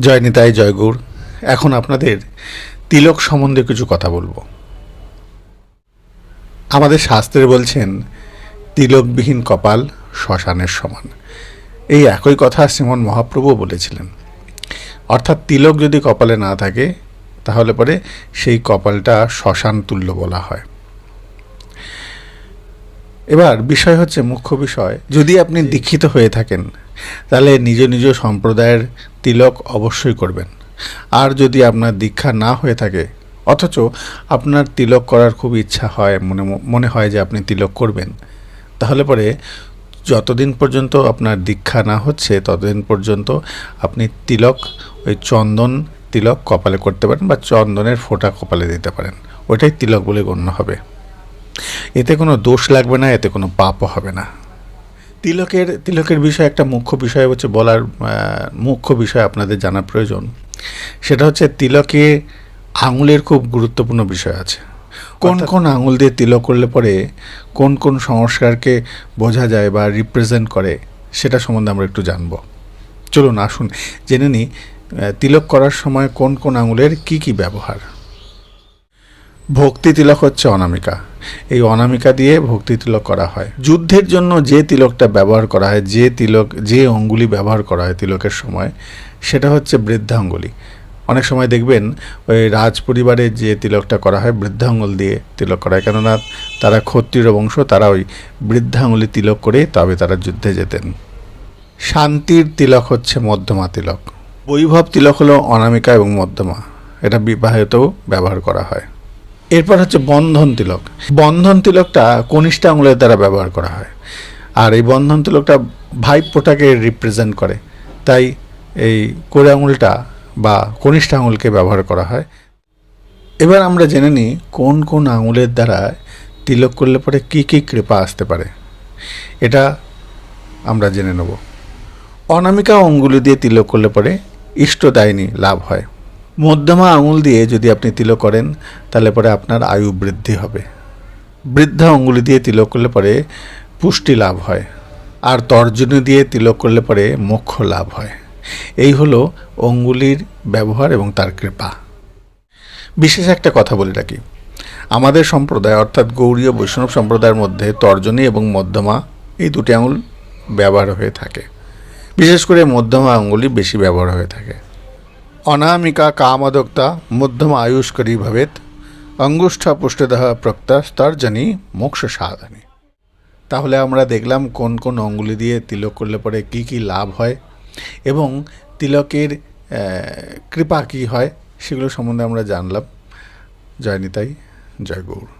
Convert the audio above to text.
জয় নিতাই, জয় গৌর এখন আপনাদের তিলক সম্বন্ধে কিছু কথা বলব। আমাদের শাস্ত্রে বলছেন, তিলকবিহীন কপাল শ্মশানের সমান। এই একই কথা শ্রীমন মহাপ্রভু বলেছিলেন। অর্থাৎ তিলক যদি কপালে না থাকে, তাহলে পরে সেই কপালটা শ্মশান তুল্য বলা হয়। এবার বিষয় হচ্ছে মুখ্য বিষয়। যদি আপনি দীক্ষিত হয়ে থাকেন তাহলে নিজ নিজ সম্প্রদায়ের তিলক অবশ্যই করবেন। আর যদি আপনার দীক্ষা না হয়ে থাকে অথচ আপনার তিলক করার খুব ইচ্ছা হয় মনে মনে হয় যে আপনি তিলক করবেন তাহলে পরে যতদিন পর্যন্ত আপনার দীক্ষা না হচ্ছে ততদিন পর্যন্ত আপনি তিলক ওই চন্দন তিলক কপালে করতে পারেন বা চন্দনের ফোঁটা কপালে দিতে পারেন। ওইটাই তিলক বলে গণ্য হবে। এতে কোনো দোষ লাগবে না এতে কোনো পাপও হবে না। তিলকের তিলকের বিষয়ে একটা মুখ্য বিষয় হচ্ছে বলার মুখ্য বিষয় আপনাদের জানার প্রয়োজন। সেটা হচ্ছে তিলকে আঙুলের খুব গুরুত্বপূর্ণ বিষয় আছে। কোন কোন আঙুল দিয়ে তিলক করলে পরে কোন কোন সংস্কারকে বোঝা যায় বা রিপ্রেজেন্ট করে সেটা সম্বন্ধে আমরা একটু জানব। চলুন আসুন জেনে নিই তিলক করার সময় কোন কোন আঙুলের কি কি ব্যবহার। ভক্তি তিলক হচ্ছে অনামিকা। এই অনামিকা দিয়ে ভক্তি তিলক করা হয়। যুদ্ধের জন্য যে তিলকটা ব্যবহার করা হয়, যে তিলক, যে অঙ্গুলি ব্যবহার করা হয় তিলকের সময়, সেটা হচ্ছে বৃদ্ধাঙ্গুলি। অনেক সময় দেখবেন ওই রাজ পরিবারে যে তিলকটা করা হয়, বৃদ্ধাঙ্গুল দিয়ে তিলক করা হয়। কেননা তারা ক্ষত্রিয় বংশ, তারা ওই বৃদ্ধাঙ্গুলি তিলক করে তবে তারা যুদ্ধে যেতেন। শান্তির তিলক হচ্ছে মধ্যমা তিলক। বৈভব তিলক হলো অনামিকা এবং মধ্যমা। এটা বিবাহেতেও ব্যবহার করা হয়। এরপর হচ্ছে বন্ধন তিলক। বন্ধন তিলকটা কনিষ্ঠ আঙুলের দ্বারা ব্যবহার করা হয়। আর এই বন্ধন তিলকটা ভাইপোটাকে রিপ্রেজেন্ট করে। তাই এই কোড়ে আঙুলটা বা কনিষ্ঠ আঙুলকে ব্যবহার করা হয়। এবার আমরা জেনে নিই কোন কোন আঙুলের দ্বারা তিলক করলে পরে কী কী কৃপা আসতে পারে। এটা আমরা জেনে নেব। অনামিকা অঙ্গুলি দিয়ে তিলক করলে পরে ইষ্টদায়িনী লাভ হয়। মধ্যমা আঙুল দিয়ে যদি আপনি তিলক করেন, তাহলে পরে আপনার আয়ু বৃদ্ধি হবে। বৃদ্ধা অঙ্গুলি দিয়ে তিলক করলে পরে পুষ্টি লাভ হয়। আর তর্জনী দিয়ে তিলক করলে পরে মোক্ষ লাভ হয়। এই হলো অঙ্গুলির ব্যবহার এবং তার কৃপা। বিশেষ একটা কথা বলে রাখি। আমাদের সম্প্রদায়, অর্থাৎ গৌরীয় বৈষ্ণব সম্প্রদায়ের মধ্যে তর্জনী এবং মধ্যমা, এই দুটি আঙুল ব্যবহার হয়ে থাকে। বিশেষ করে মধ্যমা আঙ্গুলি বেশি ব্যবহার হয়ে থাকে। অনামিকা কামদোক্তা মধ্যম আয়ুষ্করী ভবেত, অঙ্গুষ্ঠা পুষ্টদেহ প্রক্তা স্তর্জনী মোক্ষ সাধনী তাহলে আমরা দেখলাম কোন কোন অঙ্গুলি দিয়ে তিলক করলে পরে কি কি লাভ হয় এবং তিলকের কৃপা কি হয় সেগুলো সম্বন্ধে আমরা জানলাম। জয় নিতাই, জয় গৌর।